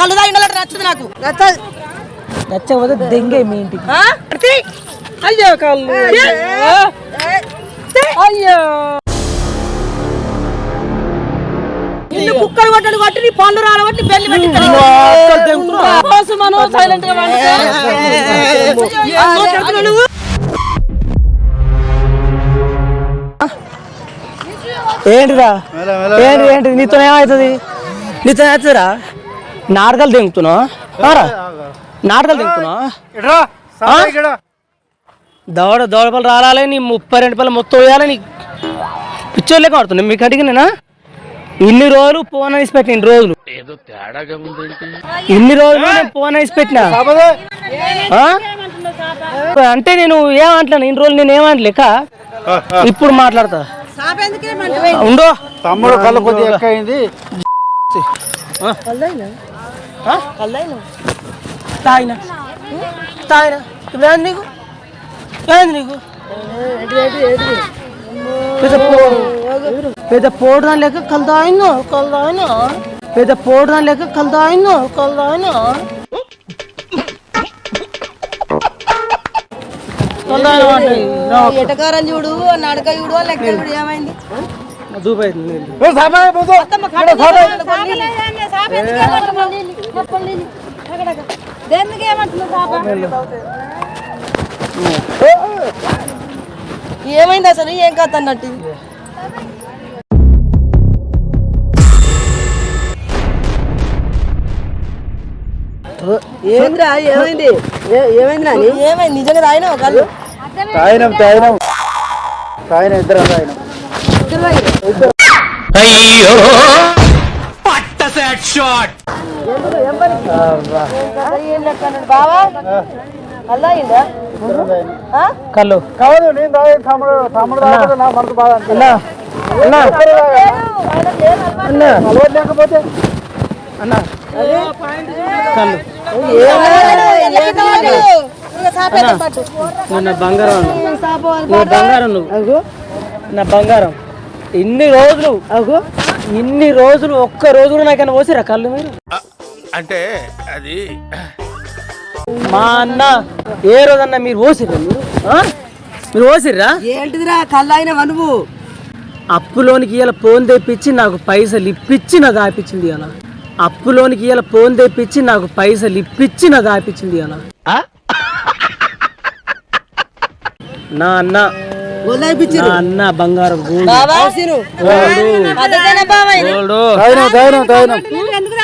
కళ్ళు తాగినట్టు నచ్చదు నాకు నచ్చకపోతే దెంగే మీ ఇంటికి ఆ? తీ. అయ్యో కళ్ళు అయ్యో నిన్ను కుక్కలు కొట్టడు కొట్టి నీ పళ్ళు రాలబట్టి బెల్లి పెట్టి సైలెంట్గా ఏంటిరా ఏంటి ఏంటి నీతో ఏమవుతుంది నీతో ఏమవుతుందిరా నాటకాలు దింగుతున్నావు రా నాటకాలు దింగుతున్నావు దవడ దవడపల్లి రాలాలి నీ ముప్పై రెండు పళ్ళు మొత్తం వేయాలి నీ పిచ్చోళ్ళే కొడుతున్నాయి మీకు అడిగినా ఇన్ని రోజులు ఫోన్ వేసి పెట్టిన ఇన్ని రోజులు ఇన్ని రోజులు నేను ఫోన్ వేసి పెట్టిన? అంటే నేను ఏమంటలేను ఇన్ని రోజులు నేను ఏమంటలేక ఇప్పుడు మాట్లాడతా ఉండో తమ్ముడు కళ్ళు కొద్దిగా ఎక్కువైంది తాగిన? తాగిన? ఇప్పుడు ఏంది నీకు? ఏంది నీకు? పెద్ద పోడుదా లెక్క కలదాయిను కలదాయిను పెద్ద పోడుదా లెక్క కలదాయిను కలదాయిను కలదాయిను ఎటకారం చూడు నడక చూడు లెక్క చూడు ఏమైంది? ఏమైంది అసలు? ఏం కథ అన్నట్టు? ఏమైందిరా ఏమైంది? ఏమైంది నాని? ఏమైంది? నిజంగా కళ్ళు? తాయినం తాయినం తాయినం ఇద్దరం తాయినం బావా? కళ్ళు. కాదు నేను తాగే తమ్ముడు తమ్ముడు నా మనసు బాగా అన్నా. అన్నా. అన్నా. అలవాటు లేకపోతే? అన్నా. కళ్ళు. నువ్వు నా బంగారం. నువ్వు బంగారం నువ్వు. నా బంగారం. ఇన్ని రోజులు ఇన్ని రోజులు ఒక్క రోజు కూడా నాకైనా పోసిరా కళ్ళు మీరు? అంటే అది మా అన్న ఏ రోజన్నా మీరు పోసిర్రా మీరు? ఆ? మీరు పోసిర్రా ఏంటిదిరా కళ్ళు అయినా నువ్వు అప్పులోనికి ఇలా ఫోన్ తెప్పించి నాకు పైసలు ఇప్పించి నాకు దాపించింది అలా అప్పులోనికి ఇలా ఫోన్ తెప్పించి నాకు పైసలు ఇప్పించి నాకు దాపించింది అలా నా అన్న నా అన్న బంగారం గోల్డ్? గోల్డ్.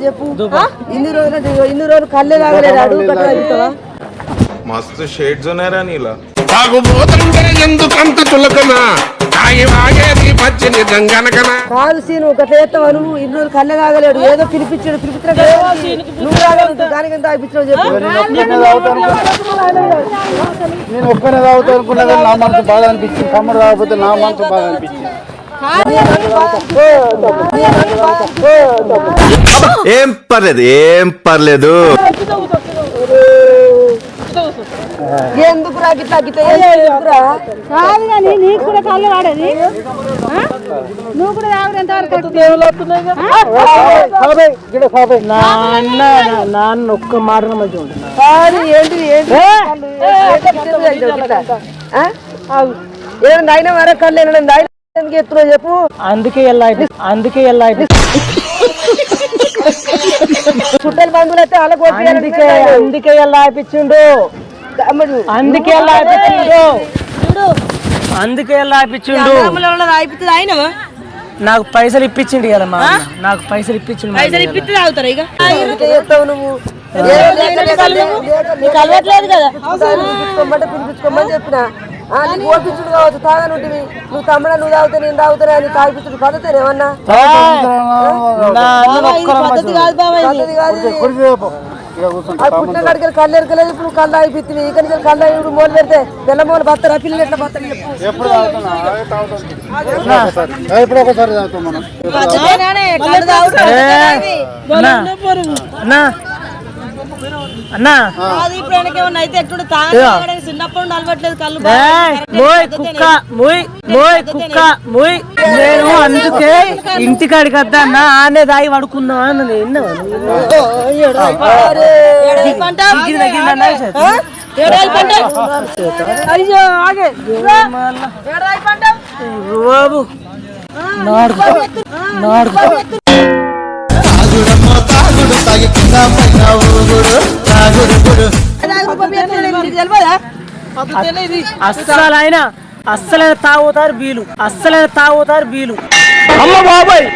చెప్పు. ఇన్ని రోజులు ఇన్ని రోజులు కళ్ళే గట్ట తాగుతావా మస్తు షేడ్స్ ఉన్నాయరా నీలా. ఎందుకంత చులకన? సీను గట్ల చేస్తావా నువ్వు ఇన్ని రోజులు కళ్ళే తాగలేడు ఏదో పిలిపించాడు పిలిపించిన నువ్వు తాగలేదు దానికి ఎంత తాగిపించావు చెప్పు. నేను ఒక్కనే తాగుతా అనుకున్నా కానీ నా మనసు బాధ అనిపించింది. తమ్ముడు తాగకపోతే నా మనసు బాధ అనిపించింది. ఏం పర్లేదు ఏం పర్లేదు. గిట్లా గిట్లా ఎందుకురా కాదు కానీ నీకు కూడా కళ్ళు వాడేది? నువ్వు కూడా ఎంతవరకు నాన్న నాన్న ఒక్క మాట మధ్య ఏంటి ఏంటి? మరో కళ్ళు ఎందుకు ఎత్తున్నావు చెప్పు. అందుకే ఎలా అందుకే ఎలా చుట్టాల బంధువులు అయితే వాళ్ళకి అందుకే అందుకే ఎలా ఆపించిండు అందుకే ఎలా ఆపించిండు అందుకే ఆయన? నాకు పైసలు ఇప్పించిండు కదా మా. నాకు పైసలు ఇప్పించిండు ఇవాళ. తాగుతారు ఇక? చెప్తావు నువ్వు? నీకు అలవాట్లేదు కదా? పిలిపించుకోమంటే పిలిపించుకోమని చెప్పిన. ఆ, నీకు ఓపించుడు కావచ్చు తాగని ఉంటుంది నువ్వు తమ్ముడ నువ్వు తాగితే నేను తాగుతానే అని తాగిపించుడు పద్ధతి ఏమన్నా? పద్ధతి కాదు. పుట్టిన కాడికి కళ్ళు ఎరకలేదు ఇప్పుడు కళ్ళు అయిపోతుంది ఇక నుంచి కళ్ళు ఇప్పుడు మొదలు పెడితే తెల్ల మొదలు బత్తరా పిల్లలు ఎట్లా ఎప్పుడు ఒకసారి? తాగుతాం మనం. అన్నా. ఇప్పుడు వెనకేమన్నా అయితే చిన్నప్పుడు నుండి అలవట్లేదు కళ్ళు ఏయ్, మోయ్ కుక్క మోయ్ మోయ్ కుక్క మోయ్. నేను అందుకే ఇంటికాడికి వద్దా అన్న ఆనే దాగి పడుకున్నా నువ్వు? దిగి తగిలిందన్నా నాడుకు నాడుకు అస్సలైన తాగుతారు బీలు అస్సలైన తాగుతారు బీలు అమ్మ బాబాయ్!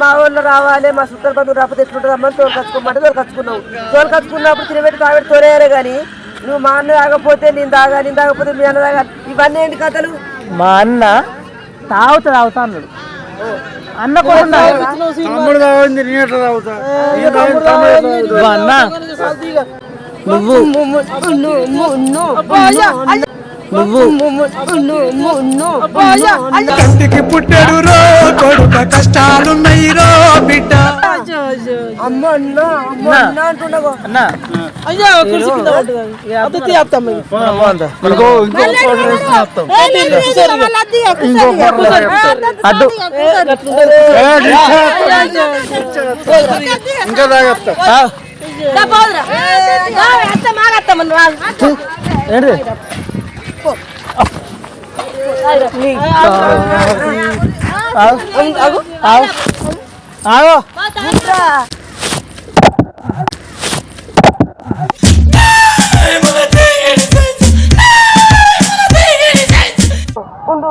మా ఊళ్ళో రావాలి మా సుత్తర బంధువు రాకపోతే ఎట్లుంటుంది అమ్మని తోలు కచ్చుకోమంటే తోలు కచ్చుకున్నావు. తోలు కచ్చుకున్నప్పుడు తినబెట్టి తాగబెట్టి తోలేయాలి కానీ నువ్వు మా అన్న తాగపోతే నేను తాగా నేను తాగపోతే మీ అన్న తాగా ఇవన్నీ ఏంటి కథలు? మా అన్న తాగుతా తాగుతా అన్నాడు. అన్న కూడా అన్న నువ్వు. నువ్వు. కంటికి పుట్టెడు రో కొడుక కష్టాలున్నాయి రో బిడ్డ. అమ్మ అన్న అమ్మ అన్న. అంటుండగో అన్న. అయ్యో కుర్చీ కింద పడ్డది. అది తీస్తాం మేము. ఇంకో. అడ్డు. తాగేస్తా. ఆ, దా పోదురా. దా, అత్త మాగత్తమ్మ నువ్వు ఆగు. ఏంటిది ఆగు. ఆగు. ఆగు. ఉండు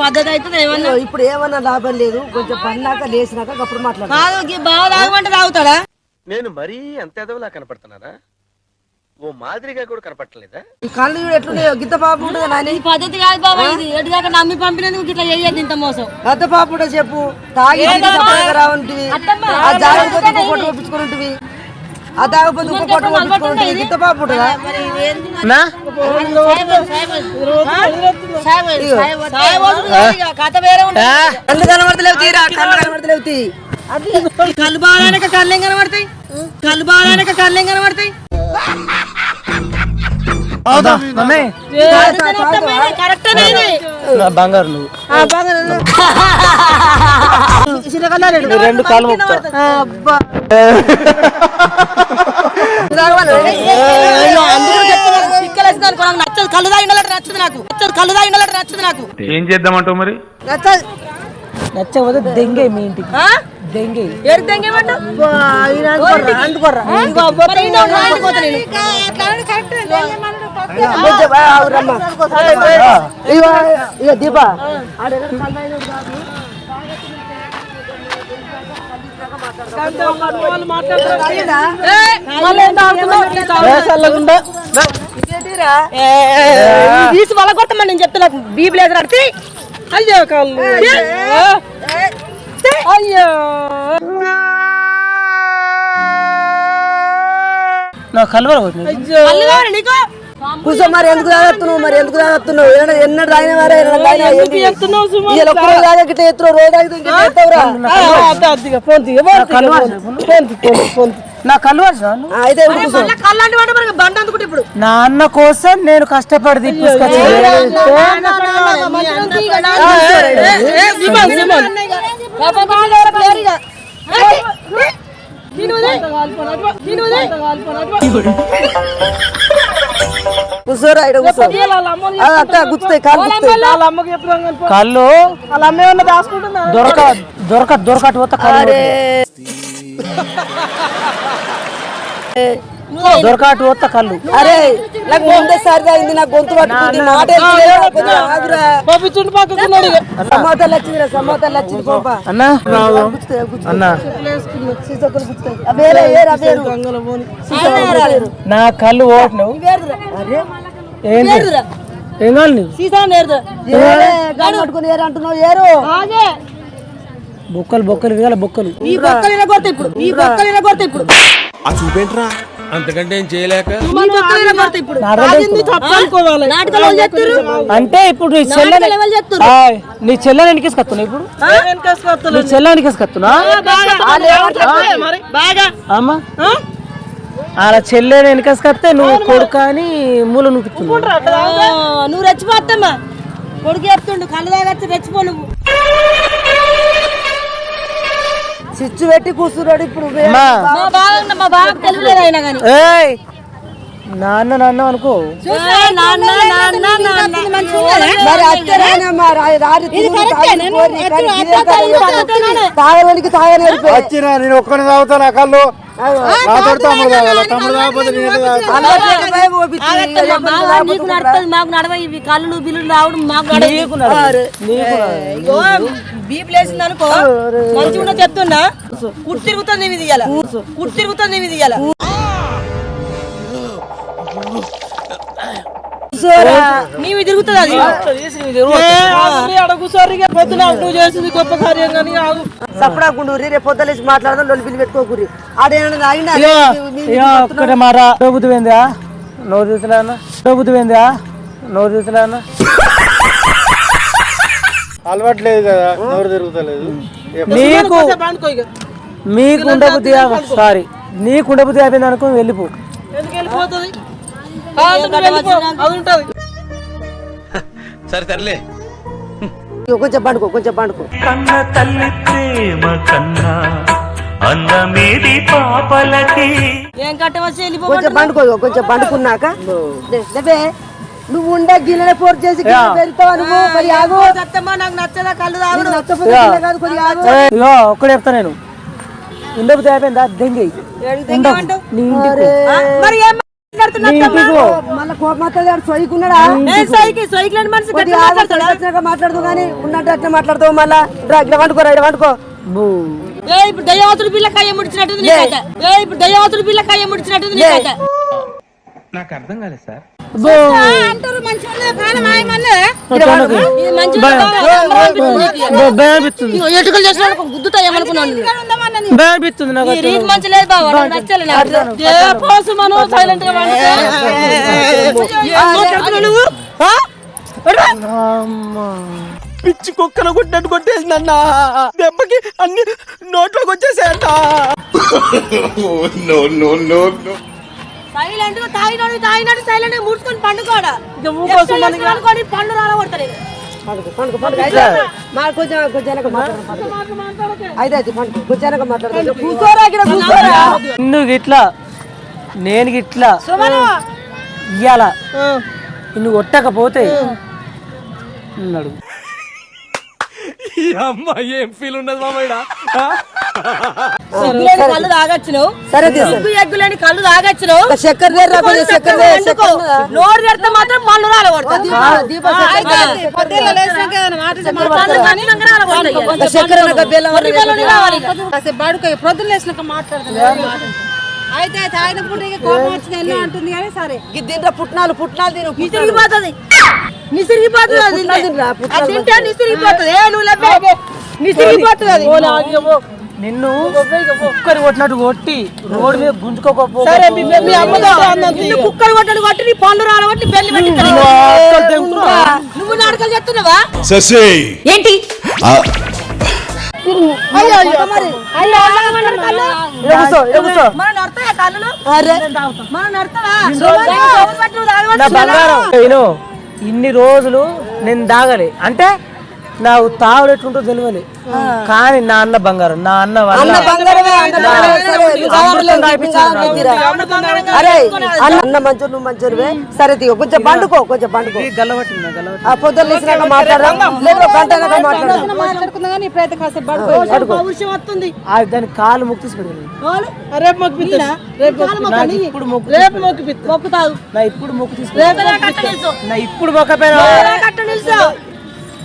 పద్ధతి అవుతుంది ఏమన్నా? ఇప్పుడు ఏమన్నా లాభం లేదు. కొంచెం పన్నాక లేచినాక అప్పుడు మాట్లాడదాం. కాదు గీ బావ తాగమంటే తాగుతాడా? నేను మరీ అంత ఎదవలా కనపడుతున్నానా? ఓ మాదిరిగా కూడా కనపడలేదా ఈ కళ్ళు ఎట్లున్నాయో. గిత్త పాపు ఈ పద్ధతి కాదు బాబా ఇది ఎటు దాకా నమ్మి పంపినందుకు ఇట్లా చేయొద్దు ఇంత మోసం. గద్ద పాపు చెప్పు. తాగి రావుంటివి ఆ జాగ్రత్త పంపించుకుని ఆ తాగపోతే ఇంకో పొట్టు పాపు ఉంటుందా. కళ్ళు కనబడతలేవు తీరా. కళ్ళు కనబడతలేవు తీ. కళ్ళు ఏం కనబడతాయి? కళ్ళు ఏం కనబడతాయి? బంగారు నువ్వు. రెండు కాలు మొక్కుతా నచ్చదు కళ్ళు నచ్చదు నాకు. నచ్చదు కళ్ళు నచ్చదు నాకు. ఏం చేద్దామంటావు మరి? నచ్చదు. నచ్చకపోతే దెంగే మీ ఇంటికి? దెంగే. ఇక దీపా. తీసి వాళ్ళ కొట్టమని నేను చెప్తున్నా బీబీ లేదు అడితే అయ్యో. కళ్ళు అయ్యో నా కలవర కళ్ళు కావాలి నీకు? కూర్చో మరి ఎందుకు తాగత్తున్నావు మరి ఎందుకు తాగత్తున్నావు ఎన్నడు తాగిన వారే తాగే గిట్ట ఎత్తురు రోజు తాగితే నా కలవర అయితే ఎందుకు కూర్చో కళ్ళు అంటే వాడు మనకి బండ అందుకుంటే ఇప్పుడు నా అన్న కోసం నేను కష్టపడి తీసుకొచ్చి నేను కూర్చోరా అక్క గుచ్చుతాయి కాలు గుచ్చుతాయి కళ్ళు? దొరక దొరక దొరకటి పోతా దొరకటి పోతా కళ్ళు. అరే నాకు ముందే సరిది అయింది నాకు గొంతు పట్టుకుంది మాట సమాధాలు వచ్చిందిరా సమాధాలు వచ్చింది పోపా. అన్నా. అన్నా. ఆ. నా కళ్ళు ఓట్లేవు. ఏం కావాలి గాలి పట్టుకొని ఏరు అంటున్నావు ఏరు. బొక్కలు బొక్కలు ఇవ్వాలి బొక్కలు. ఈ బొక్కలు ఇరగొడతా ఇప్పుడు ఈ బొక్కలు ఇరగొడతా ఇప్పుడు. అంతకంటే ఏం చేయలేక? అంటే ఇప్పుడు నీ చెల్లెని ఎవరు చేస్తారు ఆయ్, నీ చెల్లెని ఎనికేసుకొస్తున్నా ఇప్పుడు? నీ చెల్లె ఎనికేసుకొస్తున్నా వాళ్ళు ఏమంటారు? బాగా. అమ్మా. అలా చెల్లెని వెనకేసుకొస్తే నువ్వు కొడుకు అని మూల ఆ, నువ్వు రెచ్చిపోతామ్మా కొడుకు చెప్తుండు కళ్ళు తాగచ్చి రెచ్చిపో నువ్వు. చిచ్చు పెట్టి కూర్చున్నాడు ఇప్పుడు నాన్న నాన్న అనుకో. తాగడానికి తాగని వచ్చినా నేను ఒక్కనే తాగుతా నా నీకు నడుతుంది మాకు నడవ ఇవి కళ్ళు బిల్లులు రావడం మాకు నీకు నడవదు. నీకు నడవదు. బీపీ లేచింది అనుకో మంచిగా చెప్తున్నా కుట్టి తిరుగుతుంది ఇది కుట్టి తిరుగుతుంది ఇది ఇయ్యాల నీవి తిరుగుతుంది అది. అడగుసారి పొద్దున నువ్వు చేసింది గొప్ప కార్యం కానీ ఆగు. సపడాకుండు రేపు పొద్దులేసి మాట్లాడదాం పెట్టుకోకూరి ఆడేమన్నా ఆగినా ఒక్కటే మాట నోరు చూసలే అన్న డోబుతు పోయిందా నోరు చూసలే అన్న అలవాట్లేదు కదా నోరు తిరుగుతలేదు. నీకు పండుకో ఇక. మీకు ఉండబుద్ధి సారీ. నీకు ఉండబుద్ధి అయిపోయింది అనుకో వెళ్ళిపో. సరే సర్లే కొంచెం పండుకో కొంచెం పండుకో. కన్న తల్లి ప్రేమ కన్నా అందమేది పాపలకి. ఏం కట్టవచ్చి కొంచెం పండుకో కొంచెం పండుకున్నాక. లేవే నువ్వు ఉండే గిన్నె పోర్ చేసి పెడతావా నువ్వు? మరి ఆగు. నాకు నచ్చదా కళ్ళు తాగుడు? నచ్చకపోతే ఒక్కడే చెప్తా నేను. అయిపోయిందా? దెంగి మళ్ళీ కోపం వస్తుంది ఆడు సొయ్యకున్నాడా సొయ్యకి సొయ్యకులేని మనిషి మాట్లాడుతూ కానీ ఉన్నట్టు అట్లా మాట్లాడుతావు మళ్ళా. ఇక్కడ వండుకో ఇక్కడ వండుకో. బూ. ఏ ఇప్పుడు దయ్యవతుడు పిల్ల కాయ ముడిచినట్టుంది నీ కథ ఏ ఇప్పుడు దయ్యవతుడు పిల్ల కాయ ముడిచినట్టుంది నీ కథ బూ. అంటారు ఎటుకలు చేసిన గుద్దుతా ఏమనుకున్నాను నాకు మంచి లేదు మనం సైలెంట్గా నువ్వు. పిచ్చి కుక్కన కొట్టినట్టు కొట్టేసిందన్న. దెబ్బకి అన్ని నోట్లోకి వచ్చేసాయంట సైలెంట్గా తాగినోడు తాగినట్టు సైలెంట్గా ముడుచుకొని పండుకోడా అనుకోని పండు రాలగొడతాడు నిన్ను గిట్లా నేను గిట్లా ఇయ్యాల. నిన్ను కొట్టకపోతే అమ్మాయి ఏం ఫీల్ ఉన్నది మామయ్య కళ్ళు తాగొచ్చును సరే ఎగ్గు ఎగ్గులేని కళ్ళు తాగొచ్చును చక్కెర నోరు మాత్రం మళ్ళీ మాట్లాడతాను. అయితే అయితే ఆయన పూట ఇక కోపం వచ్చింది ఎన్నో అంటుంది కానీ సరే. దీంట్లో పుట్నాలు పుట్నాలు తిను నిసిరిగిపోతుంది నిసిరిగిపోతుంది తింటే ఏ నువ్వు నిన్ను కుక్కని కొట్టినట్టు కొట్టి రోడ్డు మీద గుంజుకోకపోతే కొట్టడు కొట్టి నీ పళ్ళు రాలగొట్టి బెల్లి పెట్టి నువ్వు నాటకాలు చెప్తున్నావా శశి! ఏంటి? ఇన్ని రోజులు నేను దాగలే అంటే నాకు తావుడు ఎట్లుంటో తెలియదు కానీ నా అన్న బంగారం నా అన్న. అరే అన్న మంచోడు నువ్వు మంచోడువే సరే తీగో కొంచెం పండుకో కొంచెం పండుకో ఆ పొద్దున్న లేచినాక మాట్లాడదాం లేదు గంట దాని కాలు ముక్తి రేపు మొక్కు ఇప్పుడు మొక్కు రేపు మొక్కు నా ఇప్పుడు మొక్కు తీసుకు నా ఇప్పుడు మొక్కపోయినా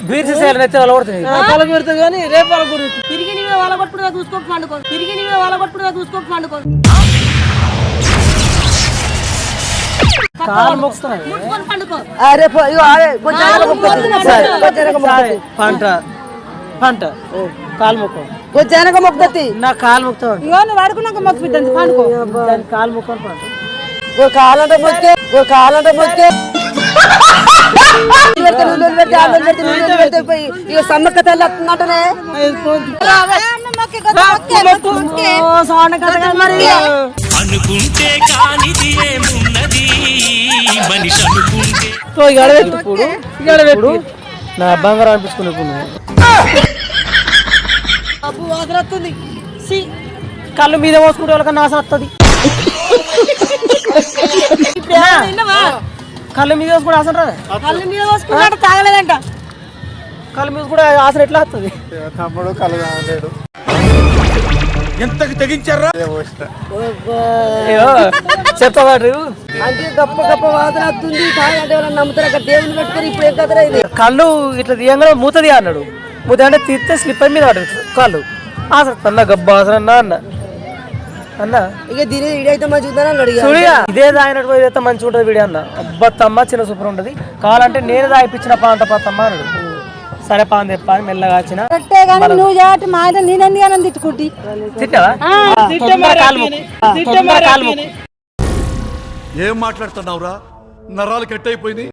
బీర్చి సేలు నెత్తి వాళ్ళు కొడుతుంది కల పెడుతుంది కానీ రేపు వాళ్ళ గురించి తిరిగి నీవే వాళ్ళ కొట్టుడుగా చూసుకోక పండుకో. తిరిగి నీవే వాళ్ళ కొట్టుడుగా చూసుకోక పండుకో. పంట. పంట. కాలు మొక్క. కొంచెం వెనక మొక్కుతుంది నా కాలు మొక్కుతాడు ఇగో నువ్వు పడుకున్నాక మొక్కు పండుకో. దాని కాలు మొక్కని పంట ఓ కాలంటే మొక్కే ఓ కాలంటే మొక్కే. పెడితే ఉల్లి పెడితే ఆలు పెడితే పెడితే పోయి ఇక సమ్మక్క తల్లి అనుకుంటే కానిది ఏమున్నది మనిషి అనుకుంటే ఇప్పుడు నా బంగారం అనిపించుకునే అబ్బు సి కళ్ళు మీద మోసుకుంటే వాళ్ళకన్నా ఆశ వస్తుంది కళ్ళు మీద వేసుకుంటే ఆశ రాదా? కళ్ళు మీద పోసుకున్నాడు తాగలేదంట. కళ్ళు మీద కూడా ఆశ ఎట్లా వస్తుంది? తమ్ముడు కలదాలేడు ఎంతకు తెగించారా? చెప్పవాడు అంటే గొప్ప గొప్ప వాసన వస్తుంది. తాగంటే నమ్ముతారు? అక్కడ దేవుని పెట్టుకొని ఇప్పుడు ఏం కదరా ఇది? కళ్ళు ఇట్లా తీయంగానే మూతది అన్నాడు. మూత అంటే తీస్తే స్లిప్ అయి మీద పడదు కాళ్ళు. ఆసర అన్న గబ్బా ఆసర అన్న. అన్న? ఇక దీని ఇడైతే మంచిగా ఉందని అన్నాడు ఇక. చూడిగా ఇదే తాగినట్టు ఇదైతే మంచిగా ఉంటుంది వీడియో అన్న. అబ్బత్తమ్మ చిన్న సూపర్ ఉంటుంది. కావాలంటే నేను తాగిపించిన పాంట పాతమ్మ అన్నాడు. సరే పాన్ తెప్ప అని మెల్లగా వచ్చిన. కరెక్టే కానీ నువ్వు చేయటి మా ఆయన నేనెందుకు అని తిట్టుకుంటి? తిట్టావా? తొందర కాలు మొక్కు. తొందర కాలు మొక్కు. ఏం మాట్లాడుతున్నావురా? నరాలు కట్ అయిపోయింది